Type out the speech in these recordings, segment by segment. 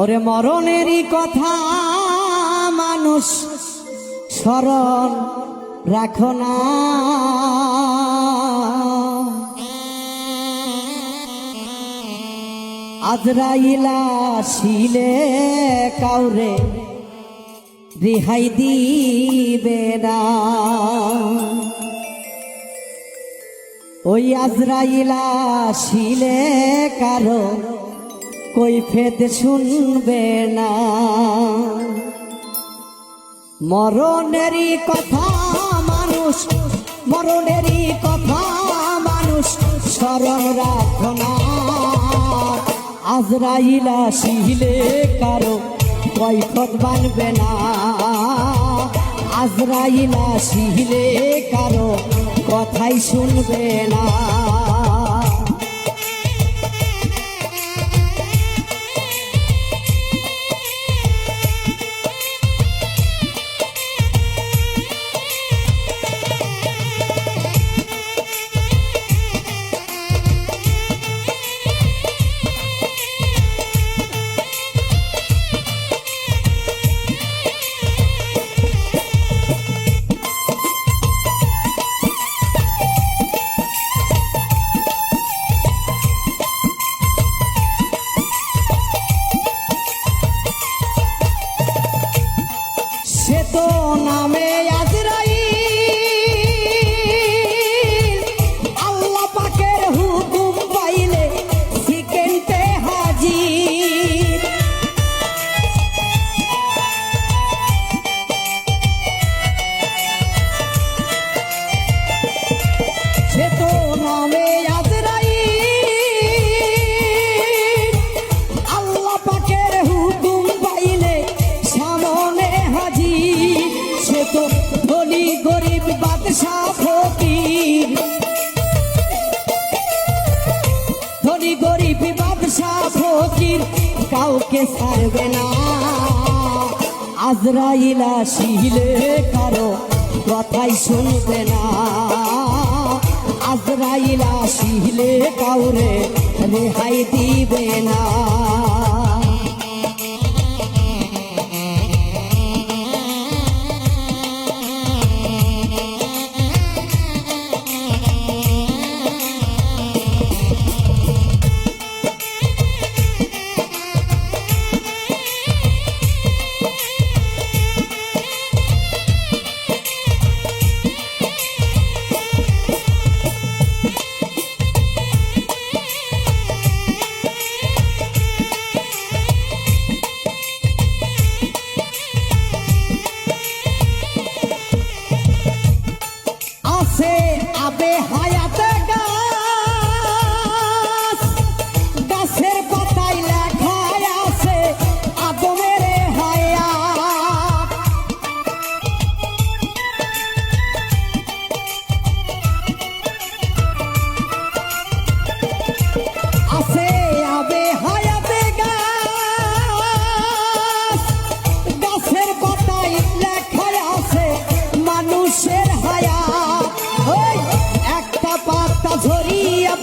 ওরে মরণেরই কথা, মানুষ, স্মরণ রাখো না। আজরাইলা শিলে কাউরে রিহাই দিবে না। ওই আজরাইলা শিলে কারও কই ফেদ শুনবে না। মরণেরই কথা মানুষ, মরণেরই কথা মানুষ, স্মরণ রাখো না। আজরাইলা শিলে কারও কৈফত বানবে না। আজরাইলা শিলে কারও কথাই শুনবে না। নামে গরিব ধনী, গরিব, বাদশাহ ফকির। কাউকে ছাড়বে না। আজরাইলা শিলে কারও কথাই শুনবে না। আজরাইলা শিলে কাউরে রেহাই দিবে না।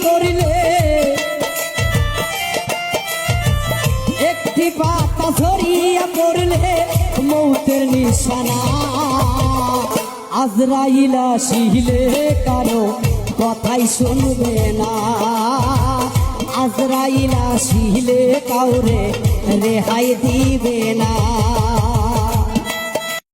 পড়লে একটি পাতা ঝরিয়া পড়লে মৌতের নিশানা। আজরাইলা শিলে কারও কথাই শুনবে না। আজরাইলা শিলে কাউরে রেহাই দিবে না।